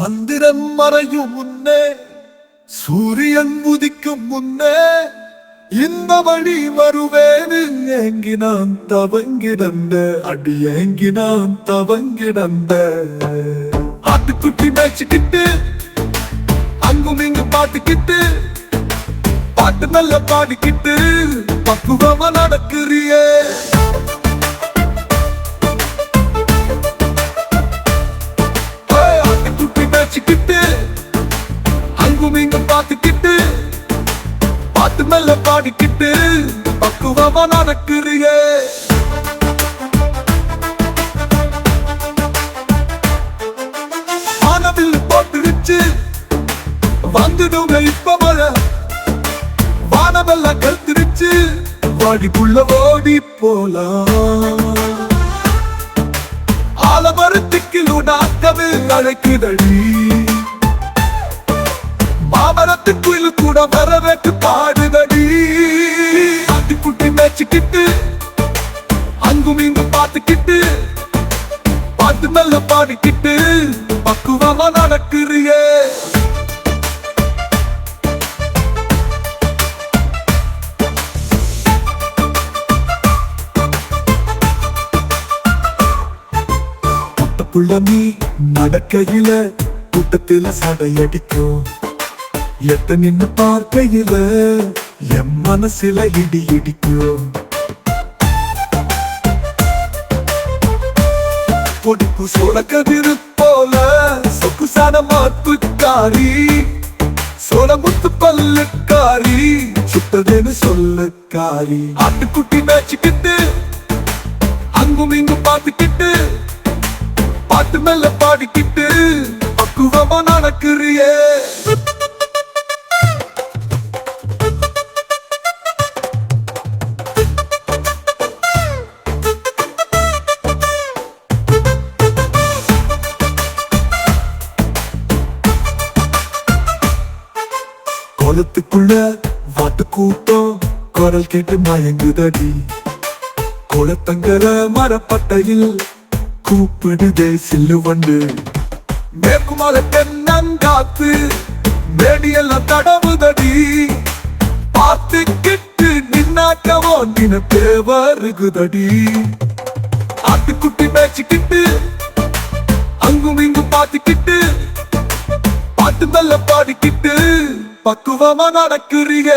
சந்திரன் மறையும் முன்னே சூரியன் உதிக்கும் முன்னே இந்த வழி வருவேன்னு ஏங்கி நான் தவங்கிடந்த அடி ஏங்கி நான் தவங்கிடந்த ஆட்டுக்குட்டி மேய்ச்சிக்கிட்டு அங்கும் இங்கும் பாட்டுக்கிட்டு பாட்டு நல்ல பாடிக்கிட்டு பக்குவமா நடக்கிறியே பார்த்துக்கிட்டு பார்த்து மெல்ல பாடிக்கிட்டு பக்குவமா நடக்கிறியே. வானவில் போட்டுருச்சு வந்துடுங்க இப்ப மழை. வானமெல்லாம் கருத்துருச்சு வாடிக்குள்ள ஓடி போலாம். ஆலமரத்துக்கு நூடாக்கவே அழைக்குதழி மாமரத்துக்குயில் கூட வரவேற்று பாடுதடி. ஆட்டுக்குட்டி மேய்ச்சிக்கிட்டு அங்கும் இங்கும் பார்த்துக்கிட்டு பாட்டு நல்ல பாடிக்கிட்டு பக்குவமா நடக்கிறியே. புள்ள நீ நடக்கையில கூட்டத்தில சடையடிக்கும். எத்த நின்னு பார்க்கையில? என் மனசுல இடி இடிக்கும் பொடிப்பு சொலக்கதிரு போல சொக்குசான மாத்துக்காரி சோள முத்து பல்லுக்காரி சுத்ததுன்னு சொல்லுக்காரி. ஆட்டுக்குட்டி மேய்ச்சிக்கிட்டு அங்கும் இங்கும் பார்த்துக்கிட்டு பாட்டு மேல பாடிக்கிட்டு பக்குவமா நடக்கிறியே. கோலத்துக்குள்ள வாட்டு கூட்டம் குரல் கேட்டு மயங்குதடி. கோலத்தங்கர மரப்பட்டையில் கூப்பிடுதே சில்லு வண்டு மேற்குமல தென்னங்காத்து மேடியெல்லாம் தடவுதடி. பார்த்துக்கிட்டு நின்னாக்கவோ நினைப்பே வருகுதடி. ஆட்டுக்குட்டி மேய்ச்சிக்கிட்டு அங்கும் இங்கும் பார்த்துக்கிட்டு பக்குவமா நடக்குறீங்க.